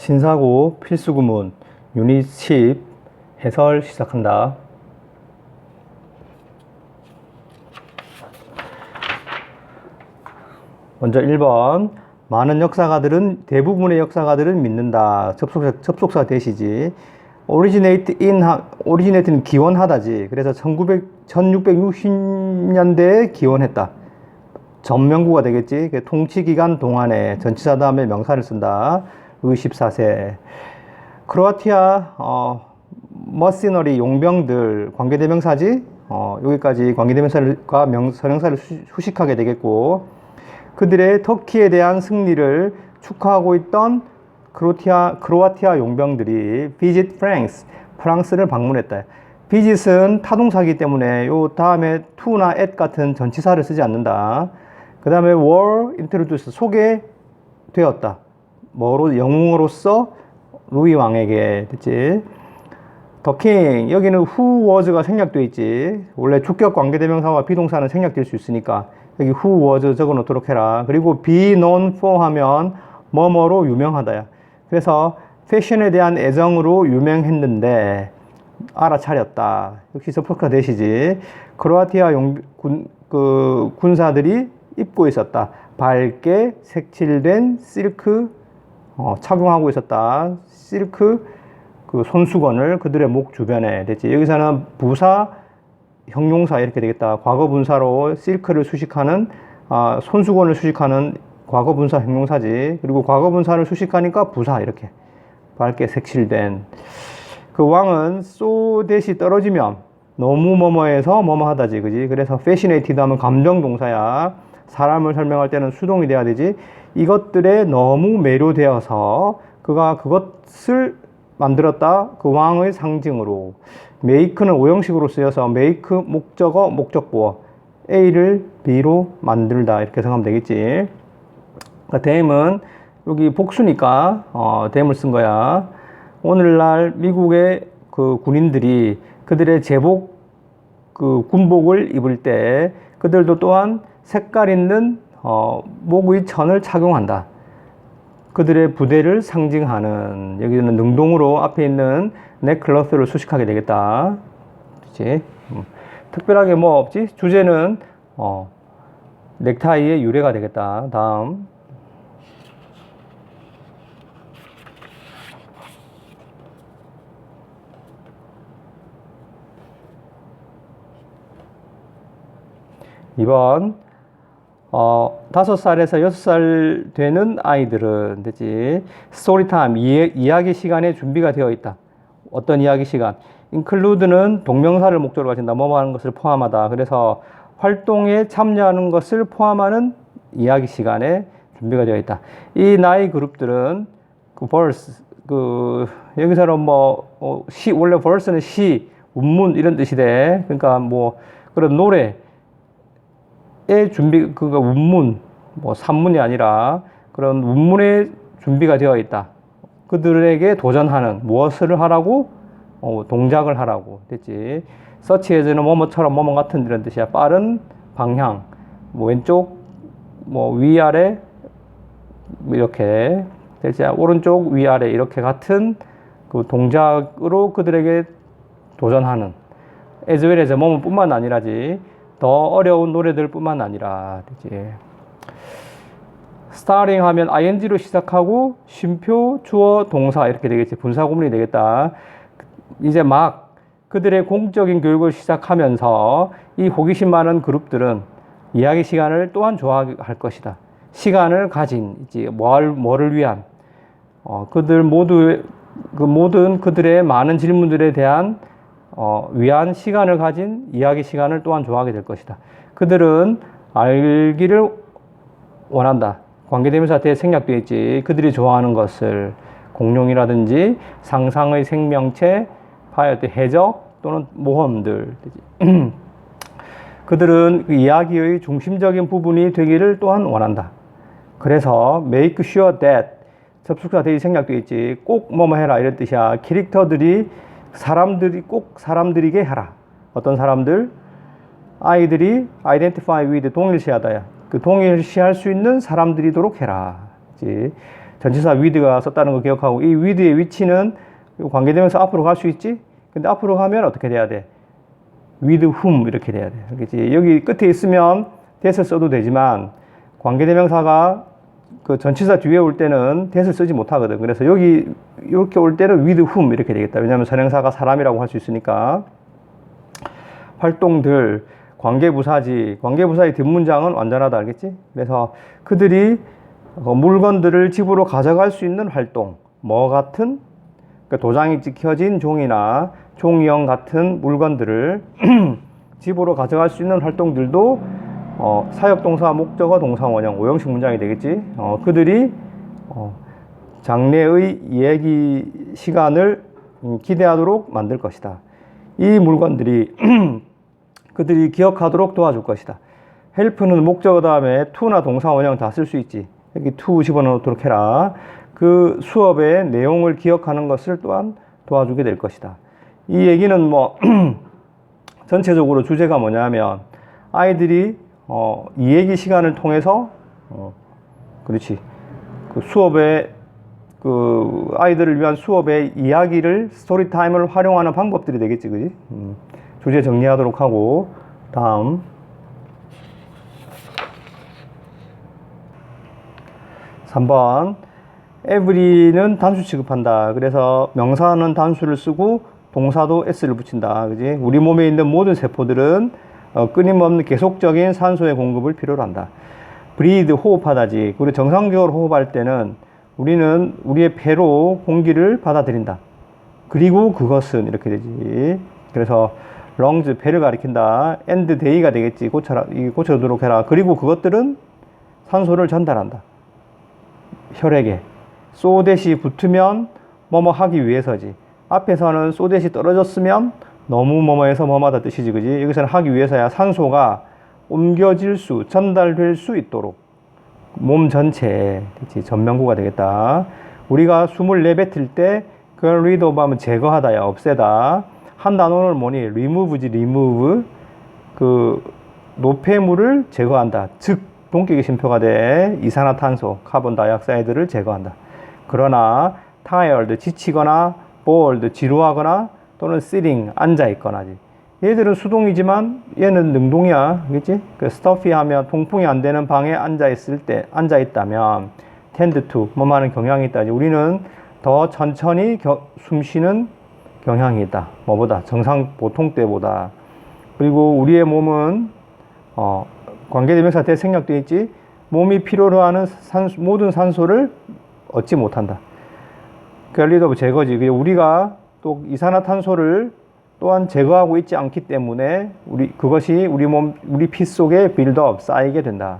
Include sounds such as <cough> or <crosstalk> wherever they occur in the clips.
신사고 필수 구문 유닛 10 해설 시작한다. 먼저 1번 많은 역사가들은 대부분의 역사가들은 믿는다. 접속사 접속사 대시지. in 하, originate는 기원하다지. 그래서 1900 1660년대에 기원했다. 전명구가 되겠지. 그 통치 기간 동안에 전치사 다음에 명사를 쓴다. 의 14세. 크로아티아 어 머시너리 용병들 관계대명사지. 어 여기까지 관계대명사과 명 선형사를 수- 수식하게 되겠고 그들의 터키에 대한 승리를 축하하고 있던 크로티아, 크로아티아 용병들이 visit France, 프랑스를 방문했다. visit은 타동사기 때문에 요 다음에 to나 at 같은 전치사를 쓰지 않는다. 그 다음에 were introduced, 소개되었다. 뭐로, 영웅으로서 루이 왕에게 됐지. 더 킹, 여기는 who was가 생략되어 있지. 원래 주격 관계대명사와 비동사는 생략될 수 있으니까 여기 who was 적어 놓도록 해라. 그리고 be known for 하면 뭐뭐로 유명하다야. 그래서 패션에 대한 애정으로 유명했는데 알아차렸다. 역시 서포카 대시지. 크로아티아 용, 군, 그 군사들이 입고 있었다. 밝게 색칠된 실크 어, 착용하고 있었다. 실크 그 손수건을 그들의 목 주변에 됐지. 여기서는 부사 형용사 이렇게 되겠다. 과거 분사로 실크를 수식하는 아, 손수건을 수식하는 과거 분사 형용사지. 그리고 과거 분사를 수식하니까 부사 이렇게 밝게 색칠된 그 왕은 쏘 대시 떨어지면 너무 뭐뭐해서 뭐뭐하다지 그지 그래서 fascinated 하면 감정 동사야 사람을 설명할 때는 수동이 돼야 되지. 이것들에 너무 매료되어서 그가 그것을 만들었다. 그 왕의 상징으로. make는 오형식으로 쓰여서 make 목적어 목적보어. A를 B로 만들다. 이렇게 생각하면 되겠지. 그러니까 댐은 여기 복수니까 어, 댐을 쓴 거야. 오늘날 미국의 그 군인들이 그들의 제복 그 군복을 입을 때 그들도 또한 색깔 있는 어, 목의 천을 착용한다. 그들의 부대를 상징하는 여기는 능동으로 앞에 있는 넥클러스를 수식하게 되겠다. 그렇지? 음. 특별하게 뭐 없지? 주제는 어, 넥타이의 유래가 되겠다. 다음. 이번 어, 다섯 살에서 여섯 살 되는 아이들은 되지 스토리타임 이야기 시간에 준비가 되어 있다. 어떤 이야기 시간? include는 동명사를 목적으로 가진다. 뭐뭐 하는 것을 포함하다. 그래서 활동에 참여하는 것을 포함하는 이야기 시간에 준비가 되어 있다. 이 나이 그룹들은 그 verse 그 여기서는 뭐 어, 시 원래 verse는 시, 운문 이런 뜻이 돼. 그러니까 뭐 그런 노래 의 준비 그가 운문 뭐 산문이 아니라 그런 운문의 준비가 되어 있다. 그들에게 도전하는 무엇을 하라고 어, 동작을 하라고 됐지. 서치에서는 뭐뭐처럼 뭐뭐 같은 이런 뜻이야. 빠른 방향 뭐 왼쪽 뭐 위아래 뭐 이렇게 됐지. 오른쪽 위아래 이렇게 같은 그 동작으로 그들에게 도전하는 as well 뭐뭐뿐만 아니라지. 더 어려운 노래들뿐만 아니라 되지. 스타링 하면 ing로 시작하고 쉼표, 주어, 동사 이렇게 되겠지. 분사 구문이 되겠다. 이제 막 그들의 공적인 교육을 시작하면서 이 호기심 많은 그룹들은 이야기 시간을 또한 좋아할 것이다. 시간을 가진 이제 뭘 뭐를 위한 어, 그들 모두 그 모든 그들의 많은 질문들에 대한 어, 위한 시간을 가진 이야기 시간을 또한 좋아하게 될 것이다. 그들은 알기를 원한다. 관계대명사한테 생략되어 있지. 그들이 좋아하는 것을 공룡이라든지 상상의 생명체, 파이어트 해적 또는 모험들. <clears throat> 그들은 그 이야기의 중심적인 부분이 되기를 또한 원한다. 그래서 make sure that 접속사 대이 생략되어 있지. 꼭 뭐뭐 해라 이런 뜻이야. 캐릭터들이 사람들이 꼭 사람들에게 해라. 어떤 사람들? 아이들이 identify with 동일시하다야. 그 동일시할 수 있는 사람들이도록 해라. 그치? 전치사 with가 썼다는 거 기억하고 이 with의 위치는 관계되면서 앞으로 갈 수 있지? 근데 앞으로 가면 어떻게 돼야 돼? with whom 이렇게 돼야 돼. 그렇지? 여기 끝에 있으면 that을 써도 되지만 관계대명사가 그 전치사 뒤에 올 때는 that을 쓰지 못하거든. 그래서 여기 이렇게 올 때는 with whom 이렇게 되겠다. 왜냐하면 선행사가 사람이라고 할 수 있으니까. 활동들, 관계부사지, 관계부사의 뒷문장은 완전하다. 알겠지? 그래서 그들이 어, 물건들을 집으로 가져갈 수 있는 활동, 뭐 같은 그러니까 도장이 찍혀진 종이나 종이형 같은 물건들을 <clears throat> 집으로 가져갈 수 있는 활동들도 어, 사역동사, 목적어, 동사, 원형, 오형식 문장이 되겠지. 어, 그들이 어, 장래의 얘기 시간을 음, 기대하도록 만들 것이다. 이 물건들이 <clears throat> 그들이 기억하도록 도와줄 것이다. 헬프는 목적어 다음에 to나 동사, 원형 다 쓸 수 있지. 여기 to 집어넣도록 해라. 그 수업의 내용을 기억하는 것을 또한 도와주게 될 것이다. 이 얘기는 뭐 <clears throat> 전체적으로 주제가 뭐냐면 아이들이 어, 이 얘기 시간을 통해서 어, 그렇지 그 수업에 그 아이들을 위한 수업의 이야기를 스토리 타임을 활용하는 방법들이 되겠지, 그지? 음, 주제 정리하도록 하고 다음 3번 every는 단수 취급한다. 그래서 명사는 단수를 쓰고 동사도 s를 붙인다. 그지? 우리 몸에 있는 모든 세포들은 어, 끊임없는 계속적인 산소의 공급을 필요로 한다. breathe 호흡하다지. 우리 정상적으로 호흡할 때는 우리는 우리의 폐로 공기를 받아들인다. 그리고 그것은 이렇게 되지. 그래서 lungs 배를 가리킨다. end day가 되겠지. 고쳐라. 이 고쳐두도록 해라. 그리고 그것들은 산소를 전달한다. 혈액에 소댓이 붙으면 뭐뭐 하기 위해서지. 앞에서는 소댓이 떨어졌으면 너무 뭐뭐해서 뭐뭐하다 뜻이지, 그지? 여기서는 하기 위해서야 산소가 옮겨질 수, 전달될 수 있도록 몸 전체에 그치? 전면구가 되겠다. 우리가 숨을 내뱉을 때 그걸 read of 하면 제거하다야, 없애다. 한 단어는 뭐니? remove지, remove. 그 노폐물을 제거한다. 즉 동격의 심표가 돼 이산화탄소, 카본 다이옥사이드를 제거한다. 그러나 tired, 지치거나 bored, 지루하거나 또는 sitting, 앉아 있거나지. 얘들은 수동이지만 얘는 능동이야. 그겠지? 그 stuffy 하면 통풍이 안 되는 방에 앉아 있을 때, 앉아 있다면 tend to, 뭐 하는 경향이 있다지. 우리는 더 천천히 겨, 숨 쉬는 경향이 있다. 뭐보다? 정상 보통 때보다. 그리고 우리의 몸은 어, 관계대명사 대생략돼 있지. 몸이 필요로 하는 산소, 모든 산소를 얻지 못한다. 결리도 제거지. 우리가 또 이산화탄소를 또한 제거하고 있지 않기 때문에 우리 그것이 우리 몸 우리 피 속에 빌드업 쌓이게 된다.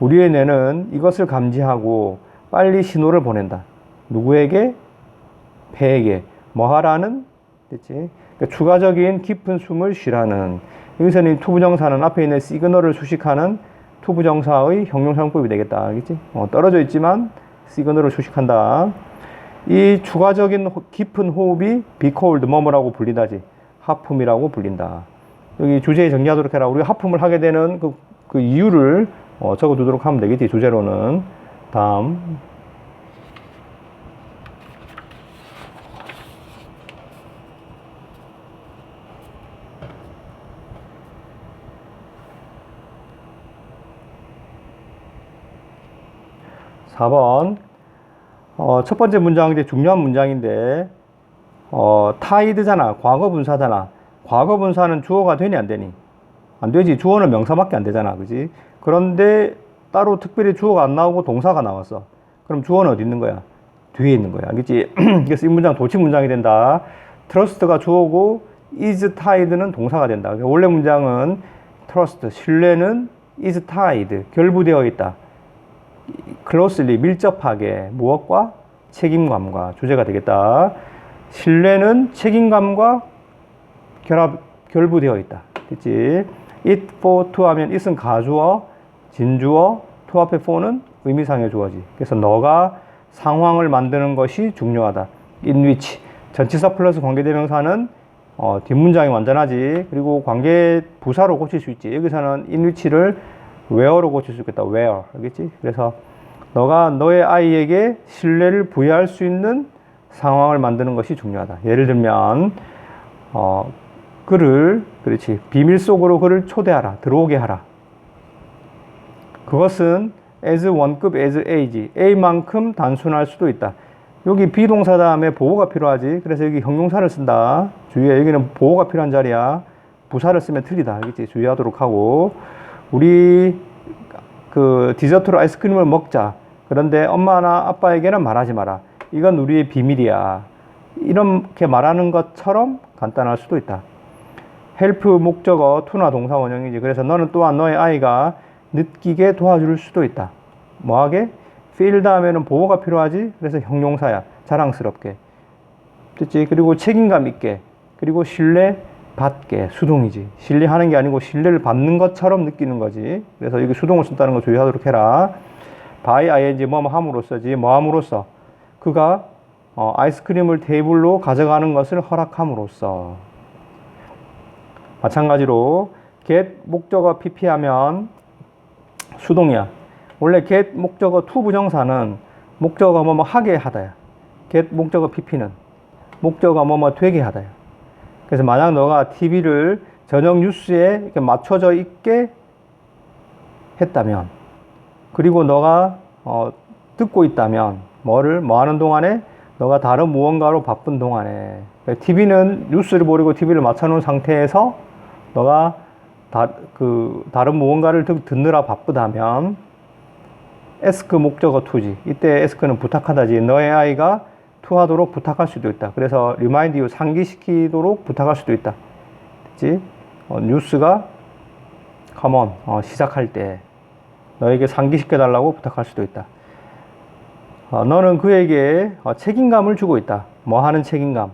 우리의 뇌는 이것을 감지하고 빨리 신호를 보낸다. 누구에게? 폐에게. 뭐 하라는? 됐지? 그러니까 추가적인 깊은 숨을 쉬라는. 여기서는 투부정사는 앞에 있는 시그널을 수식하는 투부정사의 형용사용법이 되겠다. 알겠지? 어, 떨어져 있지만 시그널을 수식한다. 이 추가적인 호, 깊은 호흡이 비콜드 머머라고 불리다지 하품이라고 불린다. 여기 주제에 정리하도록 해라. 우리가 하품을 하게 되는 그, 그 이유를 어, 적어두도록 하면 되겠지. 주제로는 다음 4번 어, 첫 번째 문장인데 중요한 문장인데 어, 타이드잖아. 과거 분사잖아. 과거 분사는 주어가 되니 안 되니? 안 되지. 주어는 명사밖에 안 되잖아. 그지? 그런데 따로 특별히 주어가 안 나오고 동사가 나왔어. 그럼 주어는 어디 있는 거야? 뒤에 있는 거야. 알겠지? <clears throat> 그래서 이 문장 도치 문장이 된다. 트러스트가 주어고 is tied는 동사가 된다. 원래 문장은 trust, 신뢰는 is tied, 결부되어 있다. Closely 밀접하게 무엇과 책임감과 주제가 되겠다. 신뢰는 책임감과 결합 결부되어 있다. 됐지? it for to 하면 it은 가주어, 진주어, to 앞에 for는 의미상의 주어지. 그래서 너가 상황을 만드는 것이 중요하다. in which 전치사 플러스 관계대명사는 어, 뒷문장이 완전하지. 그리고 관계 부사로 고칠 수 있지. 여기서는 in which를 where로 고칠 수 있겠다. where. 알겠지? 그래서 너가 너의 아이에게 신뢰를 부여할 수 있는 상황을 만드는 것이 중요하다. 예를 들면 어, 그를 그렇지 비밀 속으로 그를 초대하라 들어오게 하라. 그것은 as 원급 as a지 a만큼 단순할 수도 있다. 여기 비동사 다음에 보호가 필요하지. 그래서 여기 형용사를 쓴다. 주의해 여기는 보호가 필요한 자리야. 부사를 쓰면 틀리다. 알겠지? 주의하도록 하고 우리 그 디저트로 아이스크림을 먹자. 그런데 엄마나 아빠에게는 말하지 마라. 이건 우리의 비밀이야. 이렇게 말하는 것처럼 간단할 수도 있다. 헬프 목적어 투나 동사 원형이지. 그래서 너는 또한 너의 아이가 느끼게 도와줄 수도 있다. 뭐하게? feel 다음에는 보호가 필요하지. 그래서 형용사야. 자랑스럽게. 됐지? 그리고 책임감 있게. 그리고 신뢰 받게. 수동이지. 신뢰하는 게 아니고 신뢰를 받는 것처럼 느끼는 거지. 그래서 여기 수동을 쓴다는 거 주의하도록 해라. by ing 뭐뭐 함으로써지. 뭐 함으로써. 그가 어, 아이스크림을 테이블로 가져가는 것을 허락함으로써. 마찬가지로 get 목적어 pp 하면 수동이야. 원래 get 목적어 to 부정사는 목적어가 뭐뭐 하게 하다야. get 목적어 pp는 목적어가 뭐뭐 되게 하다야. 그래서 만약 너가 TV를 저녁 뉴스에 이렇게 맞춰져 있게 했다면 그리고 너가 어, 듣고 있다면 뭐를 뭐 하는 동안에 너가 다른 무언가로 바쁜 동안에 TV는 뉴스를 보려고 TV를 맞춰놓은 상태에서 너가 다, 그 다른 무언가를 듣, 듣느라 바쁘다면 에스크 목적어 투지 이때 에스크는 부탁하다지. 너의 아이가 투하도록 부탁할 수도 있다. 그래서 리마인드 유 상기시키도록 부탁할 수도 있다. 그치? 어, 뉴스가 컴온 어, 시작할 때 너에게 상기시켜 달라고 부탁할 수도 있다. 어, 너는 그에게 어, 책임감을 주고 있다. 뭐 하는 책임감?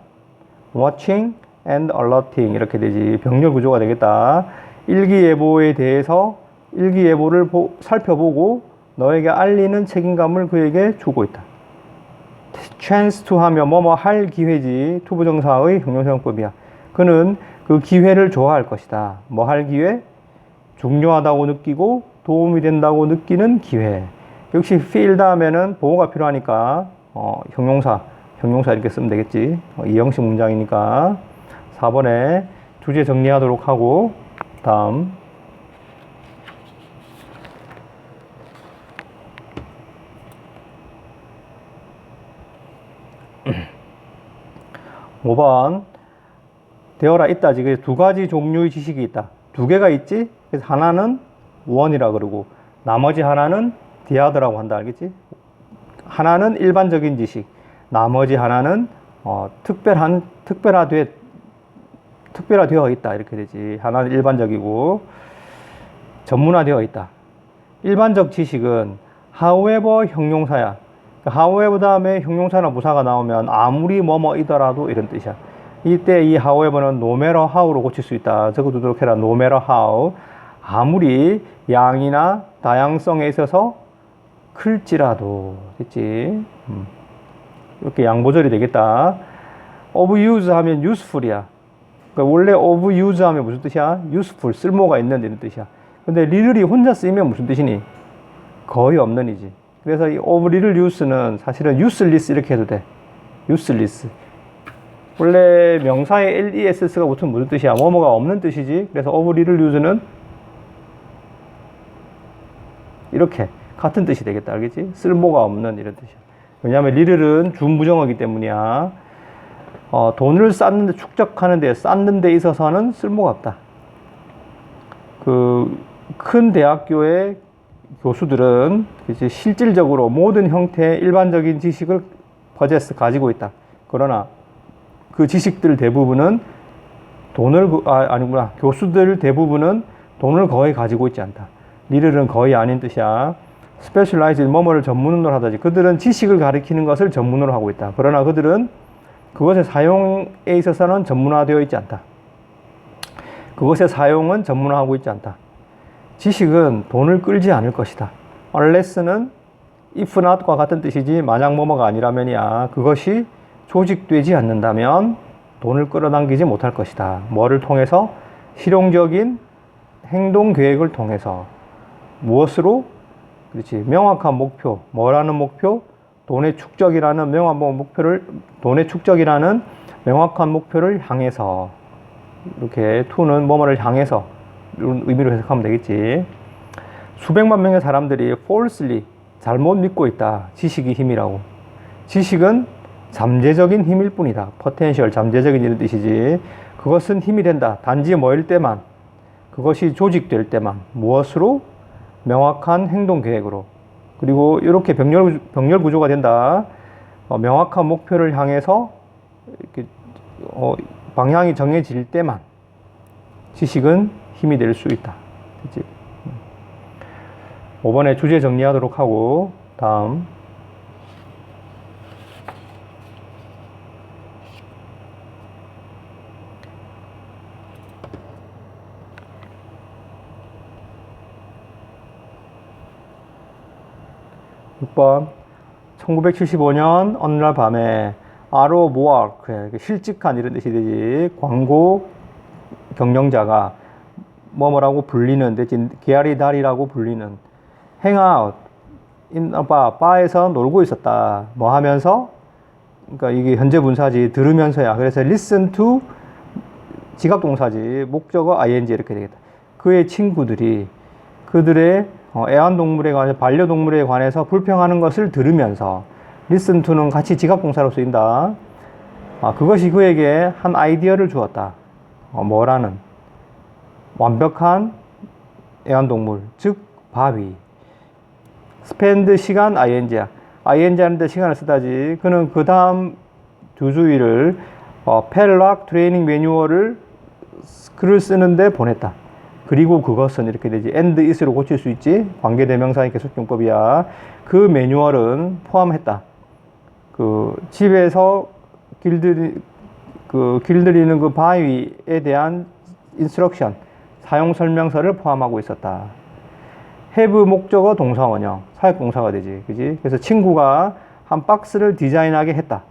watching and alerting. 이렇게 되지. 병렬 구조가 되겠다. 일기예보에 대해서 일기예보를 보, 살펴보고 너에게 알리는 책임감을 그에게 주고 있다. Chance to 하면 뭐뭐 할 기회지 투부정사의 형용사용법이야. 그는 그 기회를 좋아할 것이다. 뭐 할 기회? 중요하다고 느끼고 도움이 된다고 느끼는 기회. 역시 feel 다음에는 보호가 필요하니까 어, 형용사, 형용사 이렇게 쓰면 되겠지. 어, 이형식 문장이니까 4번에 주제 정리하도록 하고 다음 5번 되어라 있다. 지금 두 가지 종류의 지식이 있다. 두 개가 있지? 그래서 하나는 원이라 그러고 나머지 하나는 디아드라고 한다. 알겠지? 하나는 일반적인 지식, 나머지 하나는 어, 특별한 특별화되 특별화되어 있다. 이렇게 되지. 하나는 일반적이고 전문화되어 있다. 일반적 지식은 however 형용사야. However 다음에 형용사나 부사가 나오면 아무리 뭐뭐이더라도 이런 뜻이야. 이때 이 no matter how로 고칠 수 있다. 적어두도록 해라. no matter how. 아무리 양이나 다양성에 있어서 클지라도. 됐지? 음. 이렇게 양보절이 되겠다. of use 하면 useful이야. 그러니까 원래 of use 하면 무슨 뜻이야? useful, 쓸모가 있는 이런 뜻이야. 근데 리를이 혼자 쓰이면 무슨 뜻이니? 거의 없는 이지. 그래서 이 of little use는 사실은 useless 이렇게 해도 돼. useless. 원래 명사의 less가 보통 무슨 뜻이야? 뭐뭐가 없는 뜻이지. 그래서 of little use는 이렇게 같은 뜻이 되겠다. 알겠지? 쓸모가 없는 이런 뜻이야. 왜냐하면 little은 준부정어기 때문이야. 어, 돈을 쌓는데 축적하는데 쌓는 데 있어서는 쓸모가 없다. 그 큰 대학교의 교수들은 이제 실질적으로 모든 형태의 일반적인 지식을 퍼제스 가지고 있다. 그러나 그 지식들 대부분은 돈을 아, 아니구나 교수들 대부분은 돈을 거의 가지고 있지 않다. 리를은 거의 아닌 뜻이야. 스페셜라이즈 뭐뭐를 전문으로 하다지. 그들은 지식을 가리키는 것을 전문으로 하고 있다. 그러나 그들은 그것의 사용에 있어서는 전문화되어 있지 않다. 그것의 사용은 전문화하고 있지 않다. 지식은 돈을 끌지 않을 것이다. unless는 if not과 같은 뜻이지 만약 뭐뭐가 아니라면이야. 그것이 조직되지 않는다면 돈을 끌어당기지 못할 것이다. 뭐를 통해서 실용적인 행동 계획을 통해서 무엇으로 그렇지. 명확한 목표. 뭐라는 목표? 돈의 축적이라는 명확한 목표를, 돈의 축적이라는 명확한 목표를 향해서. 이렇게 to는 뭐뭐를 향해서. 이런 의미로 해석하면 되겠지. 수백만 명의 사람들이 falsely 잘못 믿고 있다. 지식이 힘이라고. 지식은 잠재적인 힘일 뿐이다. potential, 잠재적인 이런 뜻이지. 그것은 힘이 된다. 단지 뭐일 때만. 그것이 조직될 때만. 무엇으로? 명확한 행동 계획으로. 그리고 이렇게 병렬, 병렬 구조가 된다. 어, 명확한 목표를 향해서 이렇게 어, 방향이 정해질 때만 지식은 힘이 될 수 있다. 그치? 5번에 주제 정리하도록 하고 다음 6번 1975년 어느 날 밤에 아로 모아크 실직한 이런 뜻이 되지 광고 경영자가 뭐뭐라고 불리는 대신 게아리 달이라고 불리는 행아웃 인바 바에서 놀고 있었다. 뭐 하면서? 그러니까 이게 현재 분사지 들으면서야. 그래서 listen to 지각 동사지 목적어 ing 이렇게 되겠다. 그의 친구들이 그들의 어, 애완동물에 관해 반려동물에 관해서 불평하는 것을 들으면서 listen to는 같이 지각동사로 쓰인다. 아, 그것이 그에게 한 아이디어를 주었다. 어, 뭐라는 완벽한 애완동물, 즉 바위. spend 시간 ing야. ing 하는데 시간을 쓰다지. 그는 그 다음 두 주일을 어, 펠락 트레이닝 매뉴얼을 글을 쓰는데 보냈다. 그리고 그것은 이렇게 되지. and is로 고칠 수 있지. 관계대명사의 계속용법이야. 그 매뉴얼은 포함했다. 그 집에서 길들이 그 길들이는 그 바위에 대한 인스트럭션 사용 설명서를 포함하고 있었다. have 목적어 동사 원형 사역 동사가 되지. 그지? 그래서 친구가 한 박스를 디자인하게 했다.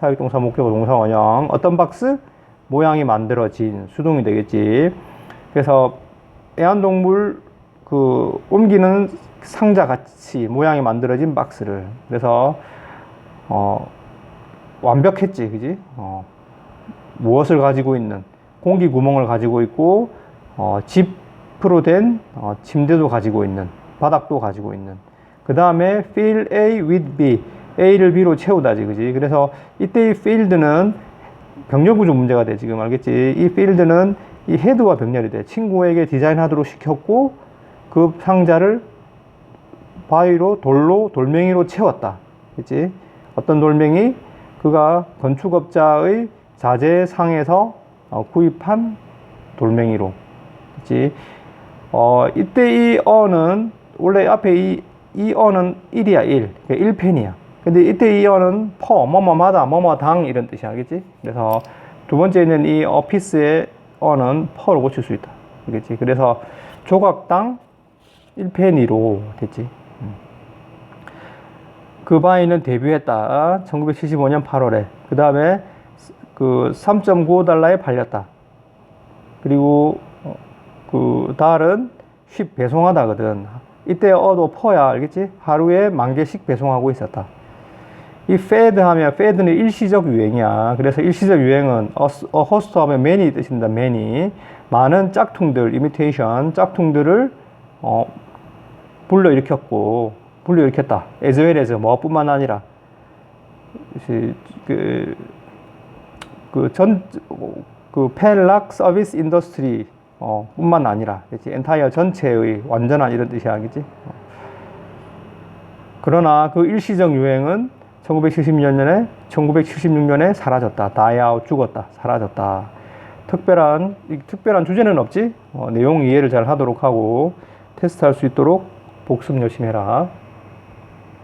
사역 동사 목적어 동사 원형 어떤 박스? 모양이 만들어진 수동이 되겠지. 그래서 애완동물 그 옮기는 상자 같이 모양이 만들어진 박스를 그래서 어 완벽했지 그지 어 무엇을 가지고 있는 공기 구멍을 가지고 있고 어 집으로 된 어, 침대도 가지고 있는 바닥도 가지고 있는 그 다음에 fill A with B A를 B로 채우다지 그지 그래서 이때 이 field는 병렬 구조 문제가 돼 지금 알겠지 이 field는 이 헤드와 병렬이 돼. 친구에게 디자인하도록 시켰고 그 상자를 바위로 돌로 돌멩이로 채웠다. 그치? 어떤 돌멩이? 그가 건축업자의 자재상에서 어, 구입한 돌멩이로. 그치? 어, 이때 이 어는 원래 앞에 이, 이 어는 1이야, 1. 그러니까 1펜이야. 근데 이때 이 어는 퍼, 뭐뭐마다, 뭐뭐당 이런 뜻이야. 알겠지? 그래서 두 번째는 이 어피스의 어는 퍼로 고칠 수 있다. 알겠지? 그래서 조각당 1페니로 됐지. 음. 그 바위는 데뷔했다. 1975년 8월에. 그 다음에 그 3.95달러에 팔렸다. 그리고 어, 그 달은 쉽 배송하다거든. 이때 어도 퍼야 알겠지? 하루에 만 개씩 배송하고 있었다. 이 fed 하면 fed는 일시적 유행이야. 그래서 일시적 유행은 a host 하면 many 뜻입니다. many. 많은 짝퉁들, imitation, 짝퉁들을 어, 불러일으켰고 불러일으켰다. as well as 뭐뿐만 아니라 그, 그 전, 그 펠락 서비스 인더스트리 어, 뿐만 아니라, 그치? 엔타이어 전체의 완전한 이런 뜻이 아니겠지? 어. 그러나 그 일시적 유행은 1976년에 1976년에 사라졌다. 다이아웃 죽었다. 사라졌다. 특별한 특별한 주제는 없지. 어, 내용 이해를 잘 하도록 하고 테스트할 수 있도록 복습 열심히 해라.